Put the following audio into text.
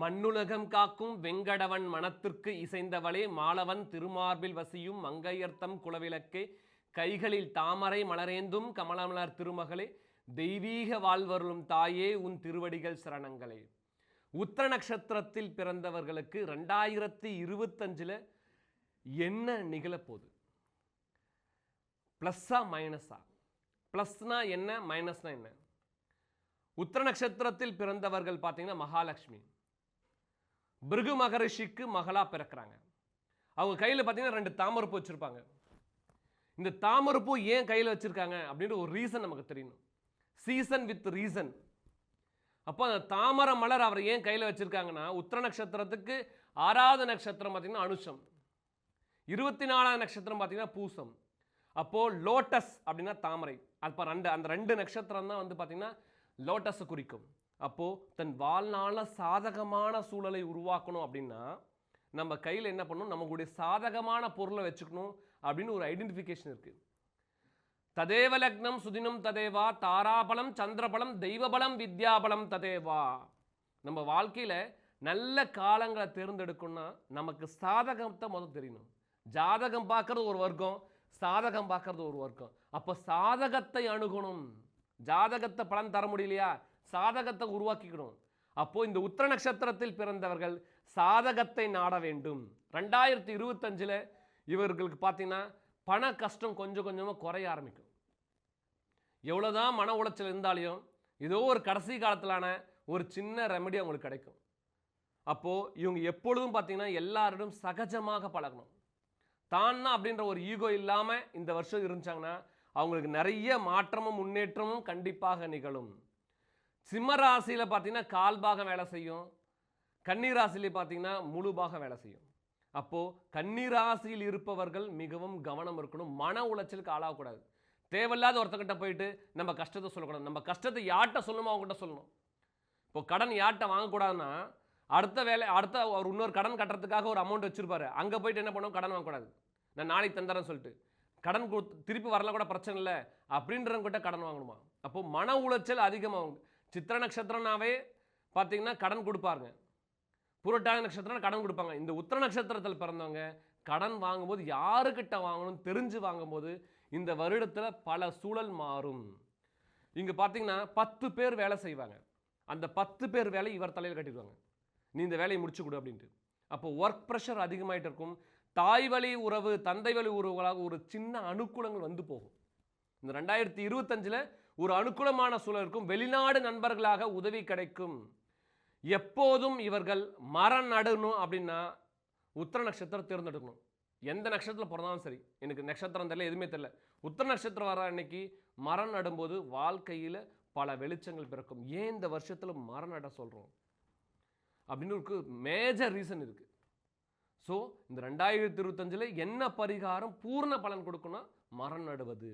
மண்ணுலகம் காக்கும் வெங்கடவன் மனத்திற்கு இசைந்தவளே மாலவன் திருமார்பில் வசியும் மங்கையர்த்தம் குலவிளக்கே. கைகளில் தாமரை மலரேந்தும் கமலமலர் திருமகளே தெய்வீக வாழ்வருளும் தாயே உன் திருவடிகள் சரணங்களே. உத்திர நட்சத்திரத்தில் பிறந்தவர்களுக்கு ரெண்டாயிரத்தி இருபத்தஞ்சில் என்ன நிகழப்போகுது? ப்ளஸ்ஸா மைனஸா ப்ளஸ்னா என்ன மைனஸ்னா என்ன? உத்திர நட்சத்திரத்தில் பிறந்தவர்கள் பார்த்தீங்கன்னா மகாலட்சுமி. பிருகு மகரிஷிக்கு மகளா பிறக்கிறாங்க. அவங்க கையில் பார்த்தீங்கன்னா ரெண்டு தாமரப்பூ வச்சுருப்பாங்க. இந்த தாமரப்பூ ஏன் கையில் வச்சுருக்காங்க அப்படின்ற ஒரு ரீசன் நமக்கு தெரியணும். சீசன் வித் ரீசன் அப்போ அந்த தாமரை மலர் அவர் ஏன் கையில் வச்சுருக்காங்கன்னா உத்திர நட்சத்திரத்துக்கு ஆறாவது நட்சத்திரம் பார்த்தீங்கன்னா அனுஷம். இருபத்தி நாலாவது நட்சத்திரம் பார்த்தீங்கன்னா பூசம். அப்போது லோட்டஸ் அப்படின்னா தாமரை. அப்போ ரெண்டு அந்த ரெண்டு நட்சத்திரம் தான் வந்து பார்த்தீங்கன்னா லோட்டஸை குறிக்கும். அப்போது தன் வாழ்நாள சாதகமான சூழலை உருவாக்கணும் அப்படின்னா நம்ம கையில் என்ன பண்ணணும்? நம்மளுடைய சாதகமான பொருளை வச்சுக்கணும் அப்படின்னு ஒரு ஐடென்டிஃபிகேஷன் இருக்குது ததேவ லக்னம் சுதினம் ததேவா தாராபலம் சந்திரபலம் தெய்வபலம் வித்யாபலம் ததேவா. நம்ம வாழ்க்கையில் நல்ல காலங்களை தேர்ந்தெடுக்கணும்னா நமக்கு சாதகத்தை முதல் தெரியணும். ஜாதகம் பார்க்கறது ஒரு வர்க்கம் சாதகம் பார்க்குறது ஒரு வர்க்கம். அப்போ சாதகத்தை அணுகணும். ஜாதகத்தை பலன் தர முடியலையா? சாதகத்தை உருவாக்கிக்கணும். அப்போது இந்த உத்திர நட்சத்திரத்தில் பிறந்தவர்கள் சாதகத்தை நாட வேண்டும். ரெண்டாயிரத்தி இருபத்தஞ்சில் இவர்களுக்கு பார்த்தீங்கன்னா பண கஷ்டம் கொஞ்சம் கொஞ்சமாக குறைய ஆரம்பிக்கும். எவ்வளோதான் மன உளைச்சல் இருந்தாலையும் ஏதோ ஒரு கடைசி காலத்திலான ஒரு சின்ன ரெமெடி அவங்களுக்கு கிடைக்கும். அப்போது இவங்க எப்பொழுதும் பார்த்தீங்கன்னா எல்லாரிடம் சகஜமாக பழகணும். தான்னா அப்படின்ற ஒரு ஈகோ இல்லாமல் இந்த வருஷம் இருந்துச்சாங்கன்னா அவங்களுக்கு நிறைய மாற்றமும் முன்னேற்றமும் கண்டிப்பாக நிகழும். சிம்ம ராசியில் பார்த்தீங்கன்னா கால் பாகம் வேலை செய்யும். கன்னி ராசியில் பார்த்தீங்கன்னா முழு பாகம் வேலை செய்யும். அப்போது கன்னி ராசியில் இருப்பவர்கள் மிகவும் கவனம் இருக்கணும். மன உளைச்சலுக்கு ஆளாகக்கூடாது. தேவையில்லாத ஒருத்தக்கிட்ட போயிட்டு நம்ம கஷ்டத்தை சொல்லக்கூடாது. நம்ம கஷ்டத்தை யார்கிட்ட சொல்லணுமோ அவங்ககிட்ட சொல்லணும். இப்போ கடன் யார்கிட்ட வாங்கக்கூடாதுன்னா அடுத்த வேலை அடுத்த ஒரு இன்னொரு கடன் கட்டுறதுக்காக ஒரு அமௌண்ட் வச்சுருப்பாரு. அங்கே போயிட்டு என்ன பண்ணுவோம்? கடன் வாங்கக்கூடாது. நான் நாளைக்கு தந்துறேன்னு சொல்லிட்டு. கடன் கொடுத்து திருப்பி வரல கூட பிரச்சனை இல்லை. அப்படின்றவங்கிட்ட கடன் வாங்கணுமா? அப்போது மன உளைச்சல் அதிகமாகும். சித்திர நட்சத்திரம்னாவே பார்த்தீங்கன்னா கடன் கொடுப்பாருங்க. புரட்டாதி நட்சத்திரம் கடன் கொடுப்பாங்க. இந்த உத்திர நட்சத்திரத்தில் பிறந்தவங்க கடன் வாங்கும்போது யாருக்கிட்ட வாங்கணும் தெரிஞ்சு வாங்கும்போது இந்த வருடத்தில் பல சூழல் மாறும். இங்கே பார்த்தீங்கன்னா பத்து பேர் வேலை செய்வாங்க. அந்த பத்து பேர் வேலை இவர் தலையில் கட்டிடுவாங்க. நீ இந்த வேலையை முடிச்சு கொடு அப்படின்ட்டு. அப்போ ஒர்க் ப்ரெஷர் அதிகமாயிட்டு இருக்கும். தாய் வழி உறவு தந்தை வழி உறவுகளாக ஒரு சின்ன அனுகூலங்கள் வந்து போகும். இந்த ரெண்டாயிரத்தி இருபத்தஞ்சில் ஒரு அனுகூலமான சூழலுக்கும் வெளிநாடு நண்பர்களாக உதவி கிடைக்கும். எப்போதும் இவர்கள் மரம் நடணும் அப்படின்னா உத்திர நட்சத்திரம் தேர்ந்தெடுக்கணும். எந்த நட்சத்திரத்தில் பிறந்தாலும் சரி. எனக்கு நட்சத்திரம் தெரியல எதுவுமே தெரியல. உத்திர நட்சத்திரம் வர அன்னைக்கு மரம் நடும்போது வாழ்க்கையில் பல வெளிச்சங்கள் பிறக்கும். ஏன் இந்த வருஷத்தில் மரம் நட சொல்கிறோம் அப்படின்னு ஒரு மேஜர் ரீசன் இருக்குது ஸோ இந்த ரெண்டாயிரத்தி இருபத்தஞ்சில் என்ன பரிகாரம் பூர்ண பலன் கொடுக்கணும் மரம் நடுவது.